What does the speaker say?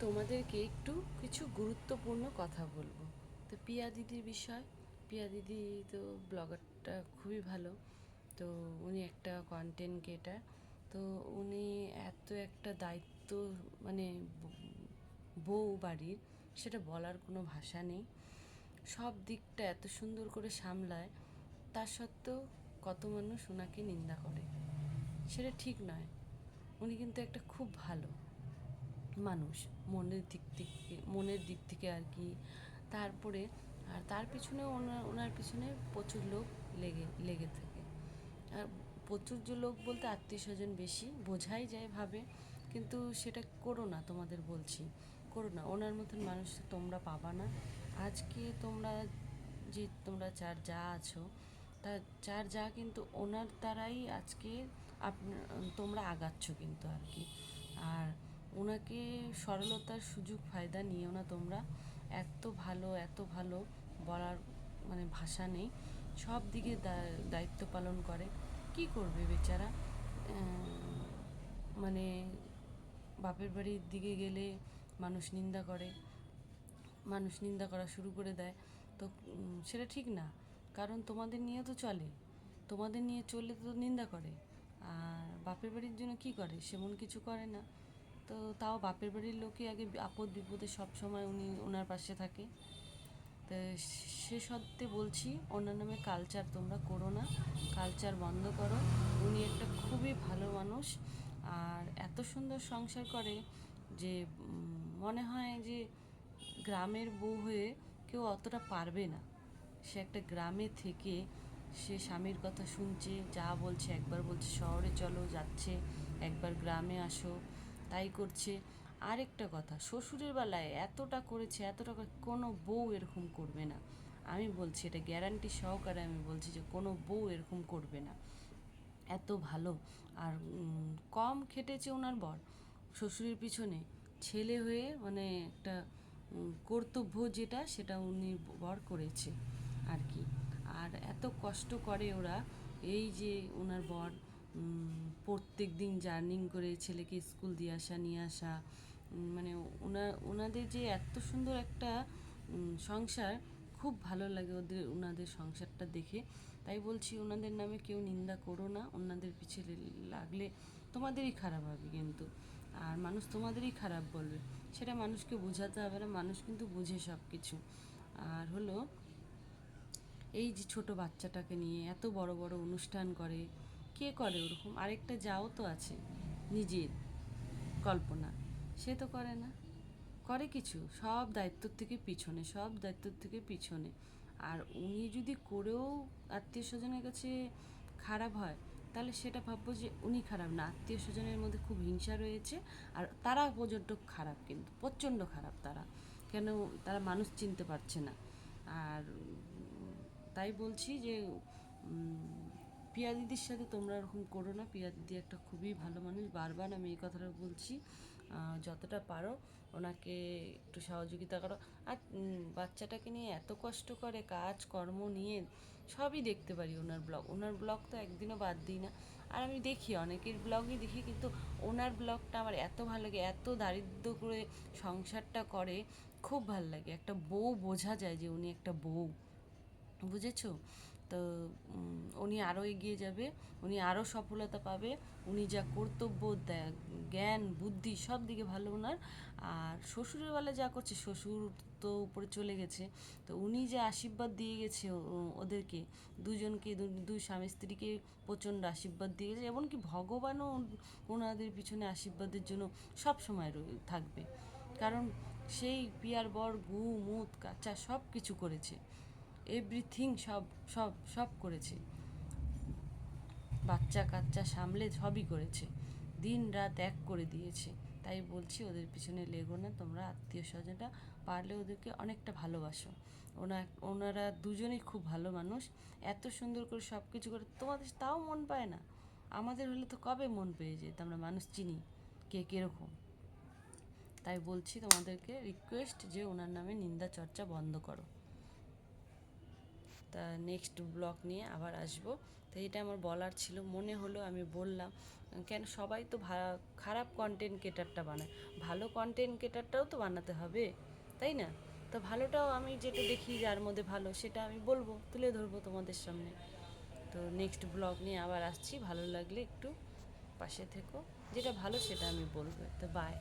তোমাদেরকে একটু কিছু গুরুত্বপূর্ণ কথা বলব। তো পিয়া দিদির বিষয়, পিয়া দিদি তো ব্লগারটা খুবই ভালো। তো উনি একটা কন্টেন্ট ক্রিয়েটার তো উনি এত একটা দায়িত্ব মানে বউ বাড়ির, সেটা বলার কোনো ভাষা নেই। সব দিকটা এত সুন্দর করে সামলায় তা সত্ত্বেও কত মানুষ ওনাকে নিন্দা করে। সেটা ঠিক নয়। উনি কিন্তু একটা খুব ভালো মানুষ, মনের দিক থেকে, মনের দিক থেকে আর কি। তারপরে, আর তার পিছনে ওনার ওনার পিছনে প্রচুর লোক লেগে লেগে থাকে। আর প্রচুর যে লোক বলতে আত্মীয় স্বজন বেশি, বোঝাই যায় ভাবে, কিন্তু সেটা করো না তোমাদের বলছি। করো না, ওনার মতন মানুষ তোমরা পাবা না। আজকে তোমরা যে, তোমরা চার যা আছো, তা চার যা কিন্তু ওনার দ্বারাই আজকে আপনার তোমরা আগাচ্ছ কিন্তু আর কি। আর ওনাকে সরলতার সুযোগ ফায়দা নিয়েও না তোমরা এত ভালো এত ভালো বলার মানে ভাষা নেই। সব দিকে দায়িত্ব পালন করে। কি করবে বেচারা? মানে বাপের বাড়ির দিকে গেলে মানুষ নিন্দা করে, মানুষ নিন্দা করা শুরু করে দেয়। তো সেটা ঠিক না। কারণ তোমাদের নিয়ে তো চলে। তোমাদের নিয়ে চললে তো নিন্দা করে। আর বাপের বাড়ির জন্য কি করে? সেমন কিছু করে না। তো তাও বাপের বাড়ির লোকই আগে আপদ বিপদে সব সময় উনি ওনার পাশে থাকে। তো সে সত্ত্বে বলছি, ওনার নামে কালচার তোমরা করো না কালচার বন্ধ করো। উনি একটা খুবই ভালো মানুষ আর এত সুন্দর সংসার করে যে মনে হয় যে গ্রামের বউ হয়ে কেউ অতটা পারবে না। সে একটা গ্রামে থেকে সে স্বামীর কথা শুনছে, যা বলছে একবার বলছে, শহরে চলো, যাচ্ছে, একবার গ্রামে আসো। করছে। আরেকটা কথা, শ্বশুরের বেলায় এতটা করেছে, এতটা কোনো বউ এরকম করবে না। আমি বলছি, এটা গ্যারান্টি সহকারে আমি বলছি যে কোনো বউ এরকম করবে না। এত ভালো। আর কম খেটেছে ওনার বর। শ্বশুরের পিছনে ছেলে হয়ে মানে একটা কর্তব্য যেটা, সেটা উনি বর করেছে আর কি। আর এত কষ্ট করে ওরা, এই যে ওনার বর প্রত্যেক দিন জার্নিং করে ছেলেকে স্কুল দিয়ে আসা, নিয়ে আসা মানে ওনা, ওনাদের যে এত সুন্দর একটা সংসার, খুব ভালো লাগে ওদের, ওনাদের সংসারটা দেখে। তাই বলছি ওনাদের নামে কেউ নিন্দা করো না, ওনাদের পিছনে লাগলে তোমাদেরই খারাপ হবে কিন্তু। আর মানুষ তোমাদেরই খারাপ বলবে, সেটা মানুষকে বোঝাতে হবে না, মানুষ কিন্তু বুঝে সব কিছু আর হলো, এই যে ছোট বাচ্চাটাকে নিয়ে এত বড় বড় অনুষ্ঠান করে কে করে ওরকম? আরেকটা যাও তো আছে, নিজের কল্পনা। সে তো করে না। করে কিছু, সব দায়িত্বর থেকে পিছনে, সব দায়িত্বর থেকে পিছনে। আর উনি যদি করেও আত্মীয় স্বজনের কাছে খারাপ হয়, তাহলে সেটা ভাববো যে উনি খারাপ না। আত্মীয় স্বজনের মধ্যে খুব হিংসা রয়েছে, আর তারা পর্যন্ত খারাপ কিন্তু, প্রচণ্ড খারাপ তারা। কেন? তারা মানুষ চিনতে পারছে না। আর তাই বলছি যে পিয়া দিদির সাথে তোমরা এরকম করো না। পিয়া দিদি একটা খুবই ভালো মানুষ, বারবার আমি এই কথাটা বলছি। যতটা পারো ওনাকে একটু সহযোগিতা করো। আর বাচ্চাটাকে নিয়ে এত কষ্ট করে কাজ, কর্ম নিয়ে সবই দেখতে পারি ওনার ব্লগ। ওনার ব্লগ তো একদিনও বাদ দিই না। আর আমি দেখি, অনেকের ব্লগই দেখি, কিন্তু ওনার ব্লগটা আমার এত ভালো লাগে, এত দারিদ্র করে সংসারটা করে, খুব ভালো লাগে। একটা বউ বোঝা যায় যে উনি একটা বউ। বুঝেছ? তো উনি আরও এগিয়ে যাবে, উনি আরও সফলতা পাবে, উনি যা কর্তব্য জ্ঞান, বুদ্ধি সব দিকে ভালো ওনার। আর শ্বশুরের বেলা যা করছে, শ্বশুর তো উপরে চলে গেছে। তো উনি যে আশীর্বাদ দিয়ে গেছে ওদেরকে, দুজনকে দুই স্বামী স্ত্রীকে প্রচণ্ড আশীর্বাদ দিয়ে গেছে, এমনকি ভগবানও ওনাদের পিছনে আশীর্বাদের জন্য সব সময় থাকবে। কারণ সেই পিয়ার বর, গু, মুত, কাঁচা সব কিছু করেছে। এভরিথিং সব সব সব করেছে। বাচ্চা কাচ্চা সামলে সবই করেছে। দিন রাত এক করে দিয়েছে। তাই বলছি, ওদের পিছনে লেগো না। তোমরা আত্মীয় স্বজনরা পারলে ওদেরকে অনেকটা ভালোবাসো। ওনা, ওনারা দুজনেই খুব ভালো মানুষ। এত সুন্দর করে সব কিছু করে, তোমাদের তাও মন পায় না? আমাদের হলে তো কবে মন পেয়ে যেত? আমরা মানুষ চিনি কে কীরকম। তাই বলছি, তোমাদেরকে রিকোয়েস্ট যে ওনার নামে নিন্দা চর্চা বন্ধ করো। তা নেক্সট ব্লগ নিয়ে আবার আসব। তো এটা আমার বলার ছিল, মনে হলো আমি বললাম, কেন সবাই তো খারাপ কন্টেন্ট ক্রিয়েটারটা বানায়। ভালো কন্টেন্ট ক্রিয়েটারটাও তো বানাতে হবে, তাই না? তো ভালোটাও আমি যেটা দেখি যার মধ্যে ভালো, সেটা আমি বলব, তুলে ধরবো তোমাদের সামনে। তো নেক্সট ব্লগ নিয়ে আবার আসছি, ভালো লাগলে একটু পাশে থেকো। যেটা ভালো সেটা আমি বলব। তো বাই